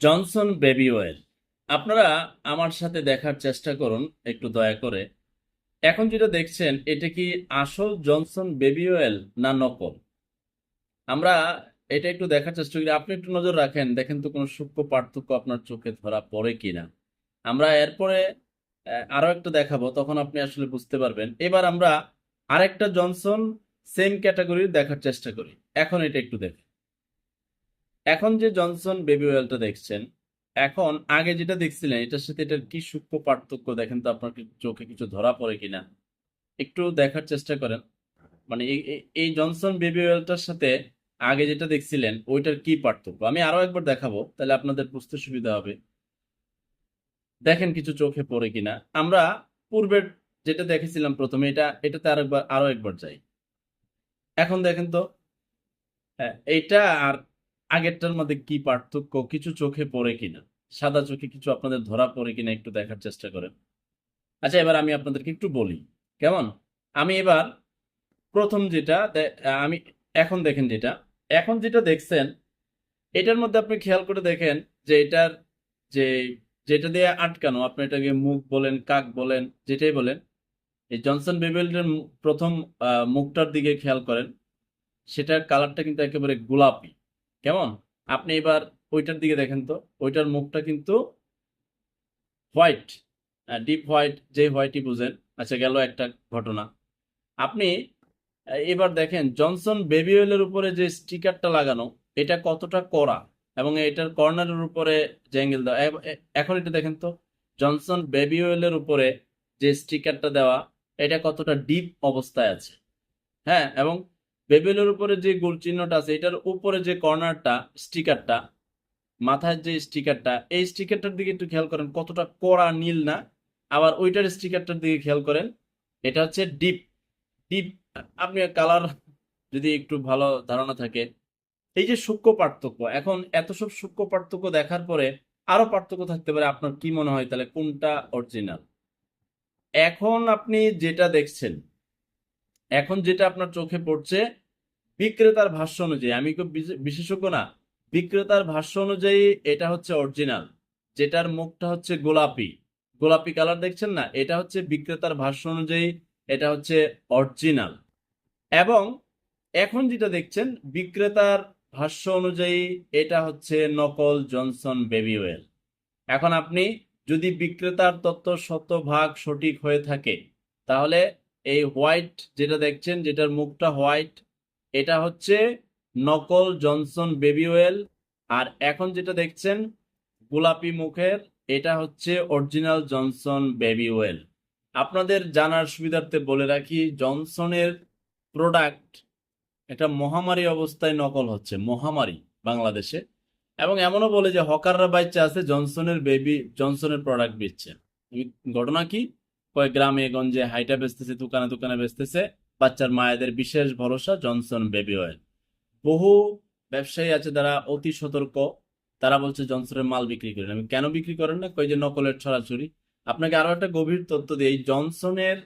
Johnson baby oil আপনারা আমার সাথে দেখার চেষ্টা করুন একটু দয়া করে। এখন যেটা দেখছেন এটা কি আসল জনসন বেবি অয়েল না নকল? আমরা এটা একটু দেখার চেষ্টা করি। আপনি একটু নজর রাখেন দেখেন তো কোনো সূক্ষ্ম পার্থক্য আপনার চোখে ধরা পড়ে কিনা। আমরা এরপরে আহ, আরও একটা দেখাবো তখন আপনি আসলে বুঝতে পারবেন। এবার আমরা আরেকটা জনসন সেম ক্যাটাগরির দেখার চেষ্টা করি। এখন এটা একটু দেখেন। এখন যে জনসন বেবি অয়েলটা দেখছেন, এখন আগে যেটা দেখছিলেন, এটার সাথে এটার কি সূক্ষ্ম পার্থক্য দেখেন তো আপনার চোখে কিছু ধরা পড়ে কিনা? একটু দেখার চেষ্টা করেন। মানে এই জনসন বেবি অয়েলটার সাথে আগে যেটা দেখছিলেন, ওইটার কি পার্থক্য? আমি আরও একবার দেখাবো, তাহলে আপনাদের বুঝতে সুবিধা হবে। দেখেন কিছু চোখে পড়ে কিনা। আমরা পূর্বের যেটা দেখেছিলাম প্রথমে, এটা, এটাতে আরেকবার, আরও একবার যাই। এখন দেখেন তো হ্যাঁ এইটা আর আগেরটার মধ্যে কি পার্থক্য, কিছু চোখে পড়ে কিনা? সাদা চোখে কিছু আপনাদের ধরা পড়ে কিনা একটু দেখার চেষ্টা করেন। আচ্ছা এবার আমি আপনাদেরকে একটু বলি, কেমন? আমি এবার প্রথম যেটা আমি এখন দেখেন যেটা, এখন যেটা দেখছেন, এটার মধ্যে আপনি খেয়াল করে দেখেন যে এটার যে, যেটা দিয়ে আটকানো, আপনি এটাকে মুখ বলেন, কাক বলেন, যেটাই বলেন, এই জনসন বেবেলের প্রথম মুখটার দিকে খেয়াল করেন, সেটার কালারটা কিন্তু একেবারে গোলাপি। কেমন? আপনি এবার ওইটার দিকে দেখেন তো, ওইটার মুখটা কিন্তু হোয়াইট ডিপ হোয়াইট যে হোয়াইটই বুঝেন আচ্ছা গেল একটা ঘটনা। আপনি এবার দেখেন জনসন বেবি অয়েলের উপরে যে স্টিকারটা লাগানো, এটা কতটা কড়া? এবং এটার কর্নারের উপরে যে অ্যাঙ্গেল দেওয়া এখন এটা দেখেন তো জনসন বেবি অয়েলের উপরে যে স্টিকারটা দেওয়া, এটা কতটা ডিপ অবস্থায় আছে? হ্যাঁ এবং বেবেলের উপরে যে গোল চিহ্নটা আছে, এটার উপরে যে কর্নারটা, স্টিকারটা মাথায় যে স্টিকারটা, এই স্টিকারটার দিকে একটু খেয়াল করেন, কতটা কড়া নীল না। আবার ওইটার স্টিকারটার দিকে খেয়াল করেন, এটা হচ্ছে ডিপ। ডিপ, আপনি কালার যদি একটু ভালো ধারণা থাকে, এই যে সূক্ষ্ম পার্থক্য, এখন এত সব সূক্ষ্ম পার্থক্য দেখার পরে আরও পার্থক্য থাকতে পারে, আপনার কি মনে হয়? তাহলে কোনটা অরিজিনাল এখন আপনি যেটা দেখছেন, এখন যেটা আপনার চোখে পড়ছে বিক্রেতার ভাষ্য অনুযায়ী, আমি খুব বিশে- বিশেষজ্ঞ না, বিক্রেতার ভাষ্য অনুযায়ী এটা হচ্ছে অরিজিনাল, যেটার মুখটা হচ্ছে গোলাপি। গোলাপি কালার দেখছেন না? এটা হচ্ছে বিক্রেতার ভাষ্য অনুযায়ী এটা হচ্ছে অরিজিনাল। এবং এখন যেটা দেখছেন, বিক্রেতার ভাষ্য অনুযায়ী এটা হচ্ছে নকল জনসন বেবি ওয়েল। এখন আপনি যদি বিক্রেতার তথ্য শতভাগ সঠিক হয়ে থাকে, তাহলে এই হোয়াইট যেটা দেখছেন, যেটার মুখটা হোয়াইট এটা হচ্ছে নকল জনসন বেবি অয়েল আর এখন যেটা দেখছেন, গোলাপি মুখের, এটা হচ্ছে অরিজিনাল জনসন বেবি অয়েল আপনাদের জানার সুবিধার্থে বলে রাখি, জনসনের প্রোডাক্ট এটা মহামারী অবস্থায় নকল হচ্ছে, মহামারী বাংলাদেশে। এবং এমনও বলে যে হকাররা বাচ্চা আছে, জনসনের বেবি, জনসনের প্রোডাক্ট বেচছে। ঘটনা কি? কয়েক গ্রামে, গঞ্জে, হাইটা বেচতেছে দোকানে দোকানে বেচতেছে। বাচ্চার মায়েদের বিশেষ ভরসা জনসন বেবি অয়েল। বহু ব্যবসায়ী আছে যারা অতি সতর্ক। তারা বলছে জনসনের মাল বিক্রি করেন। আমি কেন বিক্রি করেন না? কই যে নকলের ছড়াছড়ি। আপনাকে আরও একটা গভীর তথ্য দিই। এই জনসনের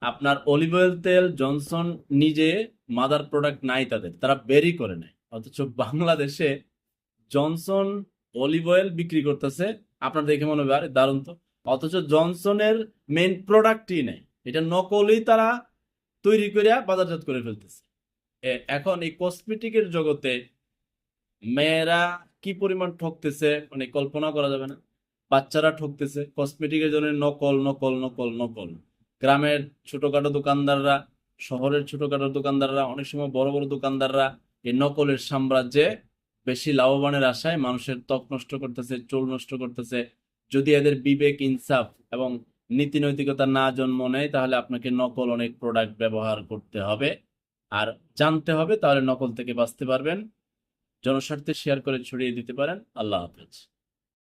আপনার অলিভ অয়েল তেল জনসন নিজে মাদার প্রোডাক্ট নাই তাদের। তারা বেরি করে নেয়। অথচ বাংলাদেশে জনসন অলিভ অয়েল বিক্রি করতেছে। আপনার দেখে মনে হবে, আরে দারুণ তো। অথচ জনসনের মেন প্রোডাক্টই নেই। এটা নকলই তারা তৈরি করে বাজারজাত করে ফেলতেছে। এখন এই কসমেটিকের জগতে মেয়েরা কি পরিমাণ ঠকতেছে মানে কল্পনা করা যাবে না। বাচ্চারা ঠকতেছে কসমেটিকের জন্য নকল নকল নকল নকল। গ্রামের ছোটখাটো দোকানদাররা, শহরের ছোটখাটো দোকানদাররা, অনেক সময় বড় বড় দোকানদাররা এই নকলের সাম্রাজ্যে বেশি লাভবানের আশায় মানুষের ত্বক নষ্ট করতেছে, চুল নষ্ট করতেছে। যদি এদের বিবেক, ইনসাফ এবং নীতি নৈতিকতা না জন্ম নেয়, তাহলে আপনাকে নকল অনেক প্রোডাক্ট ব্যবহার করতে হবে। আর জানতে হবে, তাহলে নকল থেকে বাঁচতে পারবেন। জনস্বার্থে শেয়ার করে ছড়িয়ে দিতে পারেন। আল্লাহ হাফেজ।